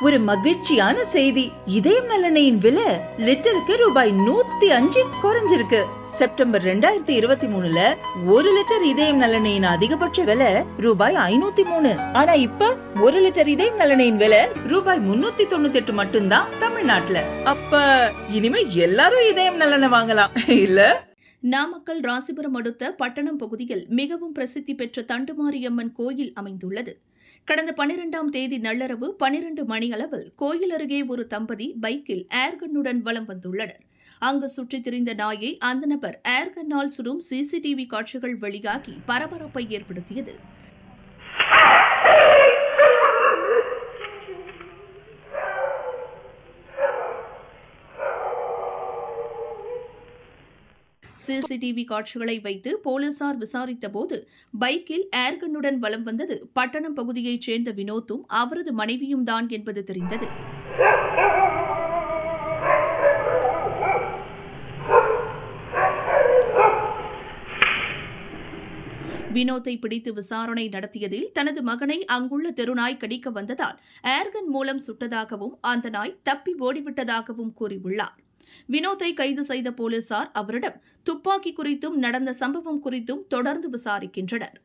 ஒரு மகிழ்ச்சியான செய்தி. இதயம் நலனையின் விலை லிட்டருக்கு ரூபாய் நூத்தி அஞ்சு குறைஞ்சிருக்கு. செப்டம்பர் ரெண்டாயிரத்தி இருபத்தி மூணுல ஒரு லிட்டர் இதயம் நலனையின் அதிகபட்ச விலை ரூபாய் ஐநூத்தி மூணு. ஆனா இப்ப ஒரு லிட்டர் இதயம் நலனையின் விலை ரூபாய் முன்னூத்தி தொண்ணூத்தி எட்டு மட்டும்தான் தமிழ்நாட்டுல. அப்ப இனிமே எல்லாரும் இதயம் நலனை வாங்கலாம். இல்ல? நாமக்கல் ராசிபுரம் அடுத்த பட்டணம் பகுதியில் மிகவும் பிரசித்தி பெற்ற தண்டுமாரியம்மன் கோயில் அமைந்துள்ளது. கடந்த பனிரெண்டாம் தேதி நள்ளிரவு பனிரெண்டு மணியளவில் கோயில் அருகே ஒரு தம்பதி பைக்கில் ஏர்கன்னுடன் வலம் வந்துள்ளனர். அங்கு சுற்றித் திரிந்த நாயை அந்த நபர் ஏர்கன்னால் சுடும் சிசிடிவி காட்சிகள் வெளியாகி பரபரப்பை ஏற்படுத்தியது. சிசிடிவி காட்சிகளை வைத்து போலீசார் விசாரித்தபோது பைக்கில் ஏர்கன்னுடன் வலம் வந்தது. பட்டணம் பகுதியைச் சேர்ந்த வினோத்தும் அவரது மனைவியும் தான் என்பது தெரிந்தது. வினோத்தை பிடித்து விசாரணை நடத்தியதில் தனது மகனை அங்குள்ள தெருநாய் கடிக்க வந்ததால் ஏர்கன் மூலம் சுட்டதாகவும் அந்த நாய் தப்பி ஓடிவிட்டதாகவும் கூறியுள்ளார். வினோத்தை கைது செய்த போலீசார் அவரிடம் துப்பாக்கி குறித்தும் நடந்த சம்பவம் குறித்தும் தொடர்ந்து விசாரிக்கின்றனர்.